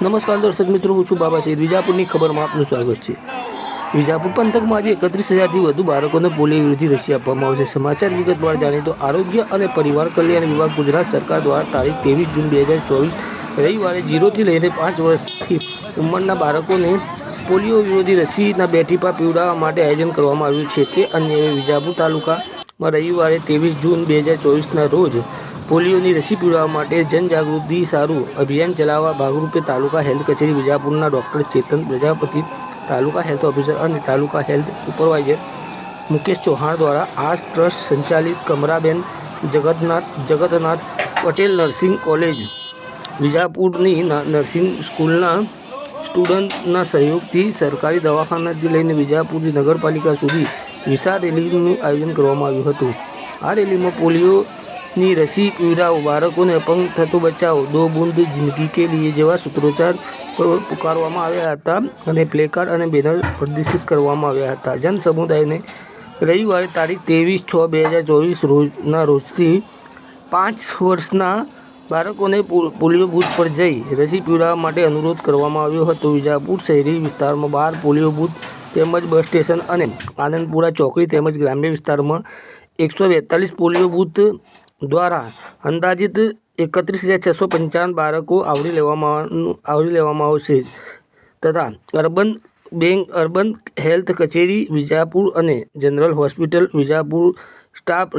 નમસ્કાર દર્શક મિત્રો, હું છું બાબા સૈદ વિજાપુરની ખબરમાં આપનું સ્વાગત છે. વિજાપુર પંથકમાં આજે એકત્રીસ હજારથી વધુ બાળકોને પોલિયો વિરોધી રસી આપવામાં આવશે. સમાચાર વિગતવાર જાણીએ તો આરોગ્ય અને પરિવાર કલ્યાણ વિભાગ ગુજરાત સરકાર દ્વારા તારીખ ત્રેવીસ જૂન બે હજાર ચોવીસ રવિવારે જીરોથી લઈને પાંચ વર્ષથી ઉંમરના બાળકોને પોલિયો વિરોધી રસીના બે ટીપા પીવડાવવા માટે આયોજન કરવામાં આવ્યું છે. તે અન્ય વિજાપુર તાલુકામાં રવિવારે ત્રેવીસ જૂન બે હજાર ચોવીસના રોજ પોલિયોની રસી પીવડાવવા માટે જનજાગૃતિ સારું અભિયાન ચલાવવા ભાગરૂપે તાલુકા હેલ્થ કચેરી વિજાપુરના doctor Chetan Prajapati, taluka health officer અને તાલુકા હેલ્થ સુપરવાઇઝર મુકેશ ચૌહાણ દ્વારા આ ટ્રસ્ટ સંચાલિત કમરાબેન જગતનાથ જગતનાથ પટેલ નર્સિંગ કોલેજ, વિજાપુરની નર્સિંગ સ્કૂલના સ્ટુડન્ટના સહયોગથી સરકારી દવાખાનાથી લઈને વિજાપુરની નગરપાલિકા સુધી વિશાળ રેલીનું આયોજન કરવામાં આવ્યું હતું. આ રેલીમાં પોલિયોની રસી પીવડાવો બાળકોને અપંગ થતો બચાવો, દો બુંદ જિંદગી કે લીએ જેવા સૂત્રોચ્ચાર પુકારવામાં આવ્યા હતા અને પ્લેકાર્ડ અને બેનર પ્રદર્શિત કરવામાં આવ્યા હતા. જન સમુદાયને રવિવારે તારીખ ત્રેવીસ છ બે હજાર ચોવીસ રોજના રોજથી પાંચ વર્ષના બાળકોને પોલિયો બૂથ પર જઈ રસી પીવડાવવા માટે અનુરોધ કરવામાં આવ્યો હતો. વિજાપુર શહેરી વિસ્તારમાં બાર પોલિયો બૂથ તેમજ બસ સ્ટેશન અને આનંદપુરા ચોકડી તેમજ ગ્રામ્ય વિસ્તારમાં એકસો બેતાલીસ પોલિયો બૂથ દ્વારા અંદાજિત એકત્રીસ હજાર છસો પંચાવન બાળકો આવરી લેવામાં આવરી લેવામાં આવશે. તથા અર્બન બેંક, અર્બન હેલ્થ કચેરી, વિજાપુર અને જનરલ હોસ્પિટલ, વિજાપુર સ્ટાફ